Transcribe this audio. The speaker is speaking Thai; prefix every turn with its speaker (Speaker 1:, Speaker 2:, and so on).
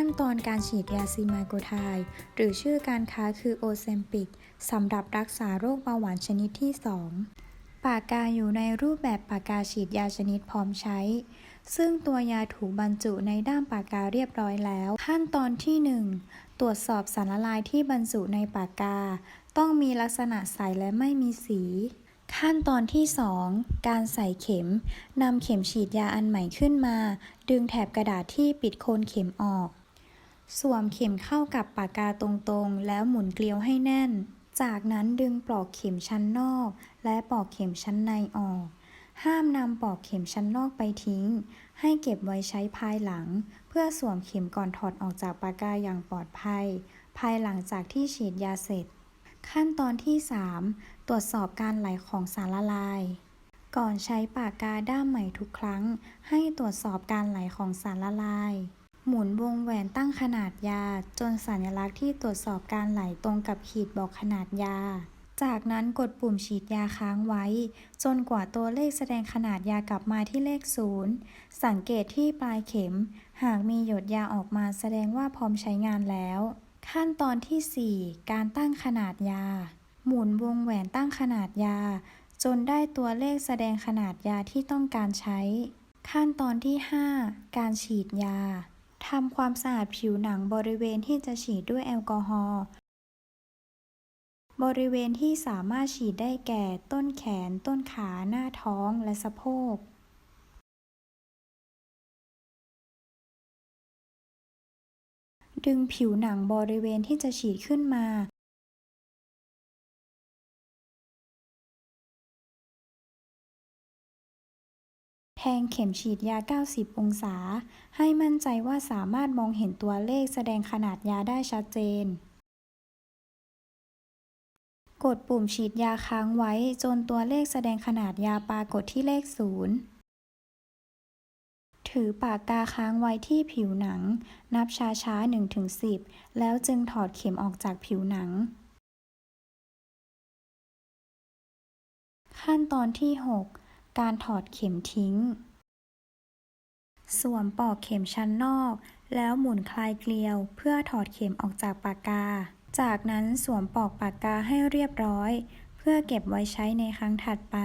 Speaker 1: ขั้นตอนการฉีดยาซีมาโกไทด์หรือชื่อการค้าคือโอเซมปิกสำหรับรักษาโรคเบาหวานชนิดที่ 2 ปากกาอยู่ในรูปแบบปากกาฉีดยาชนิดพร้อมใช้ ซึ่งตัวยาถูกบรรจุในด้ามปากกาเรียบร้อยแล้ว ขั้นตอนที่ 1 ตรวจสอบสารละลายที่บรรจุในปากกา ต้องมีลักษณะใสและไม่มีสีขั้นตอนที่ 2 การใส่เข็ม นำเข็มฉีดยาอันใหม่ขึ้นมา ดึงแถบกระดาษที่ปิดโคนเข็มออก สวมเข็มเข้ากับปากกาตรงๆ แล้วหมุนเกลียวให้แน่น จากนั้นดึงปลอกเข็มชั้นนอก และปลอกเข็มชั้นในออก ห้ามนำปลอกเข็มชั้นนอกไปทิ้ง ให้เก็บไว้ใช้ภายหลัง เพื่อสวมเข็มก่อนถอดออกจากปากกาอย่างปลอดภัย ภายหลังจากที่ฉีดยาเสร็จ ขั้นตอนที่ 3 ตรวจสอบการไหลของสารละลายก่อนใช้ปากกาด้ามใหม่ทุกครั้ง ให้ตรวจสอบการไหลของสารละลาย หมุนวงแหวนตั้งขนาดยา จนสัญลักษณ์ที่ตรวจสอบการไหลตรงกับขีดบอกขนาดยา จากนั้นกดปุ่มฉีดยาค้างไว้ จนกว่าตัวเลขแสดงขนาดยากลับมาที่เลขศูนย์สังเกตที่ปลายเข็ม หากมีหยดยาออกมาแสดงว่าพร้อมใช้งานแล้ว ขั้นตอนที่ 4 การตั้งขนาดยา หมุนวงแหวนตั้งขนาดยา จนได้ตัวเลขแสดงขนาดยาที่ต้องการใช้ ขั้นตอนที่ 5 การฉีดยา ทำความสะอาดผิวหนังบริเวณที่จะฉีดด้วยแอลกอฮอล์ บริเวณที่สามารถฉีดได้แก่ ต้นแขน ต้นขา หน้าท้อง และสะโพก ดึงผิวหนังบริเวณที่จะฉีดขึ้นมา งเข็มฉีดยา 90 องศา ให้มั่นใจว่าสามารถมองเห็นตัวเลขแสดงขนาดยาได้ชัดเจน กดปุ่มฉีดยาค้างไว้จนตัวเลขแสดงขนาดยาปรากฏที่เลข 0 ถือปากกาค้างไว้ที่ผิวหนัง นับช้าๆ 1-10 แล้วจึงถอดเข็มออกจากผิวหนัง ขั้นตอนที่ 6 การถอดเข็มทิ้ง สวมปลอกเข็มชั้นนอก แล้วหมุนคลายเกลียวเพื่อถอดเข็มออกจากปากกา จากนั้นสวมปลอกปากกาให้เรียบร้อย เพื่อเก็บไว้ใช้ในครั้งถัดไป